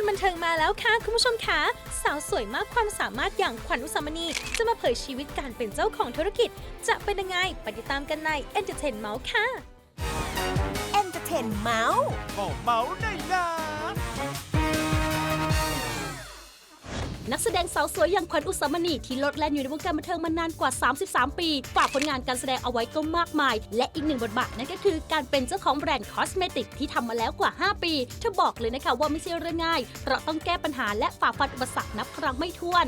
วันบันเทิงมาแล้วค่ะคุณผู้ชมคะสาวสวยมากความสามารถอย่างขวัญอุสามณี จะมาเผยชีวิตการเป็นเจ้าของธุรกิจ จะเป็นยังไงไปติดตามกันใน Entertain m o u t ค่ะเอนเตอร์เทนเมาส์ก็เมาส์ได้นะ นักแสดงสาวสวยอย่างขวัญอุสามณีที่ลดแล่นอยู่ในวงการบันเทิงมานานกว่า 33 ปี ฝากผลงานการแสดงเอาไว้ก็มากมาย และอีกหนึ่งบทบาทนั่นก็คือการเป็นเจ้าของแบรนด์คอสเมติกที่ทำมาแล้วกว่า 5 ปีเธอบอกเลยนะคะว่าไม่ใช่เรื่องง่าย เพราะต้องแก้ปัญหาและฝ่าฟันอุปสรรคนับครั้งไม่ถ้วน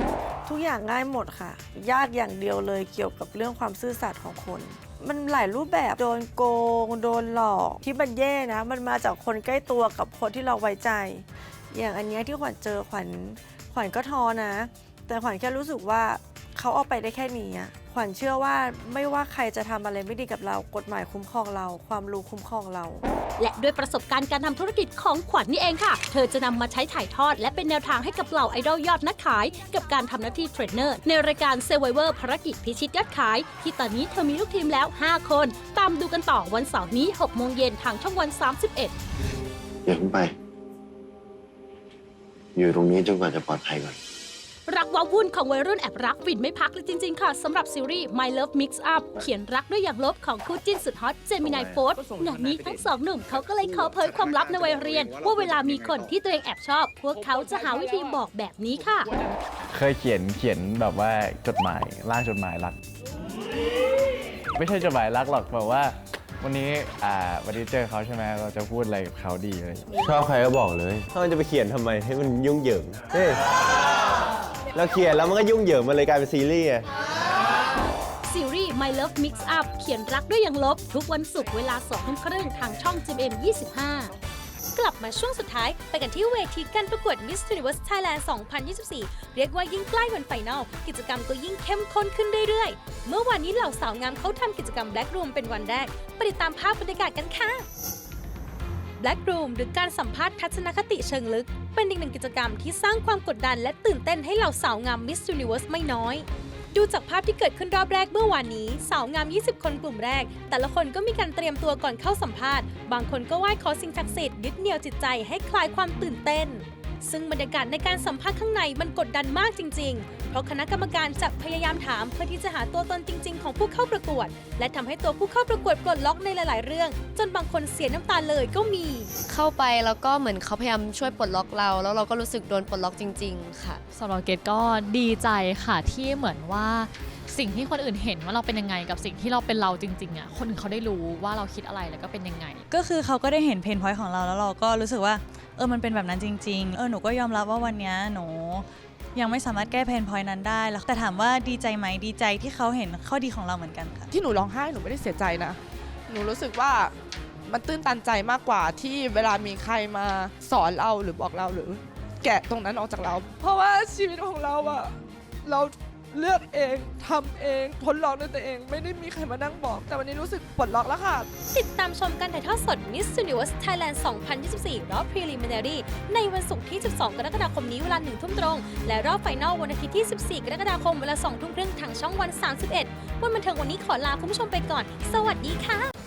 ทุกอย่างง่ายหมดค่ะ ยากอย่างเดียวเลยเกี่ยวกับเรื่องความซื่อสัตย์ของคนมันหลายรูปแบบโดนโกง โดนหลอกที่มันแย่นะ มันมาจากคนใกล้ตัวกับคนที่เราไว้ใจ อย่างอันนี้ที่ขวัญเจอขวัญ ขวัญก็ท้อนะ แต่ขวัญแค่รู้สึกว่าเขาเอาไปได้แค่นี้อะขวัญเชื่อว่าไม่ว่าใครจะทำอะไรไม่ดีกับเรา กฎหมายคุ้มครองเรา ความรู้คุ้มครองเรา และด้วยประสบการณ์การทำธุรกิจของขวัญนี่เองค่ะ เธอจะนำมาใช้ถ่ายทอด และเป็นแนวทางให้กับเหล่าไอดอลยอดนักขาย กับการทำหน้าที่เทรนเนอร์ ในรายการ s u r v i v o r ภารกิจพิชิตยอดขาย ที่ตอนนี้เธอมีลูกทีมแล้ว 5 คน ตามดูกันต่อวันเสาร์นี้6โมงเย็นทางช่องวัน 31อย่าเพิ่งไป อยู่ตรงนี้จนกว่าจะปลอดภัยก่อน รักว้าวุ่นของวัยรุ่นแอบรักฟินไม่พักเลยจริง ๆ ค่ะสำหรับซีรีส์ My Love Mix Up เขียนรักด้วยอย่างลบของคู่จิ้นสุดฮอตเจมินายโฟร์งานนี้ทั้งสองหนุ่มเขาก็เลยขอเผยความลับในวัยเรียน ว่าเวลามีคนที่ตัวเองแอบชอบ พวกเขาจะหาวิธีบอกแบบนี้ค่ะ เคยเขียนเขียนแบบว่าจดหมายร่างจดหมายรัก ไม่ใช่จดหมายรักหรอกแบบว่า วันนี้อ่าวันนี้เจอเขาใช่ไหมเราจะพูดอะไรกับเขาดีเลย ชอบใครก็บอกเลยถ้ามันจะไปเขียนทำไมให้มันยุ่งเหยิงเฮ้ยเราเขียนแล้วมันก็ยุ่งเหยิงมันเลยกลายเป็นซีรีส์ไงซีรีส์ My Love Mix Up เขียนรักด้วยอย่างลบ ทุกวันศุกร์เวลา2ทุ่มครึ่งทางช่อง GMM 25ก ลับมาช่วงสุดท้ายไปกันที่เวทีการประกวด Miss Universe Thailand 2024 เรียกว่ายิ่งใกล้วันไฟนอลกิจกรรมก็ยิ่งเข้มข้นขึ้นเรื่อยๆ เมื่อวันนี้เหล่าสาวงามเขาทำกิจกรรม Black Room เป็นวันแรกไปติดตามภาพบรรยากาศกันค่ะ Black Room หรือการสัมภาษณ์ทัศนคติเชิงลึก เป็นอีกหนึ่งกิจกรรมที่สร้างความกดดันและตื่นเต้นให้เหล่าสาวงาม Miss Universe ไม่น้อย ดูจากภาพที่เกิดขึ้นรอบแรกเมื่อวานนี้ สาวงาม 20 คนกลุ่มแรก แต่ละคนก็มีการเตรียมตัวก่อนเข้าสัมภาษณ์ บางคนก็ไหว้ขอสิ่งศักดิ์สิทธิ์ยึดเหนี่ยวจิตใจให้คลายความตื่นเต้น ซึ่งบรรยากาศในการสัมภาษณ์ข้างในมันกดดันมากจริง ๆ เพราะคณะกรรมการจะพยายามถามเพื่อที่จะหาตัวตนจริง ๆ ของผู้เข้าประกวด และทำให้ตัวผู้เข้าประกวดปลดล็อกในหลาย ๆ เรื่อง จนบางคนเสียน้ำตาเลยก็มี เข้าไปแล้วก็เหมือนเขาพยายามช่วยปลดล็อกเรา แล้วเราก็รู้สึกโดนปลดล็อกจริง ๆ ค่ะสำหรับเกดก็ดีใจค่ะที่เหมือนว่าสิ่งที่คนอื่นเห็นว่าเราเป็นยังไงกับสิ่งที่เราเป็นเราจริงๆอะคนอื่นเขาได้รู้ว่าเราคิดอะไรแล้วก็เป็นยังไง ก็คือเขาก็ได้เห็นเพนพอยต์ของเราแล้วเราก็รู้สึกว่า เออมันเป็นแบบนั้นจริง ๆ เออหนูก็ยอมรับว่าวันเนี้ยหนูยังไม่สามารถแก้เพนพอยนั้นได้แล้วแต่ถามว่าดีใจไหมดีใจที่เขาเห็นข้อดีของเราเหมือนกันค่ะ ที่หนูร้องไห้หนูไม่ได้เสียใจนะ หนูรู้สึกว่ามันตื้นตันใจมากกว่าที่เวลามีใครมาสอนเราหรือบอกเราหรือ แกะตรงนั้นออกจากเรา เพราะว่าชีวิตของเราอะเรา เลือกเองทำเองทดลองด้วยตัวเอง ไม่ได้มีใครมานั่งบอก แต่วันนี้รู้สึกปลดล็อกแล้วค่ะ ติดตามชมการถ่ายทอดสด Miss Universe Thailand 2024 รอบ Preliminary ในวันศุกร์ที่ 12 กรกฎาคมนี้เวลา1ทุ่มตรง และรอบไฟนอลวันอาทิตย์ที่ 14 กรกฎาคมเวลา2ทุ่มครึ่งทางช่องวัน 31 วันบันเทิงวันนี้ขอลาคุณผู้ชมไปก่อน สวัสดีค่ะ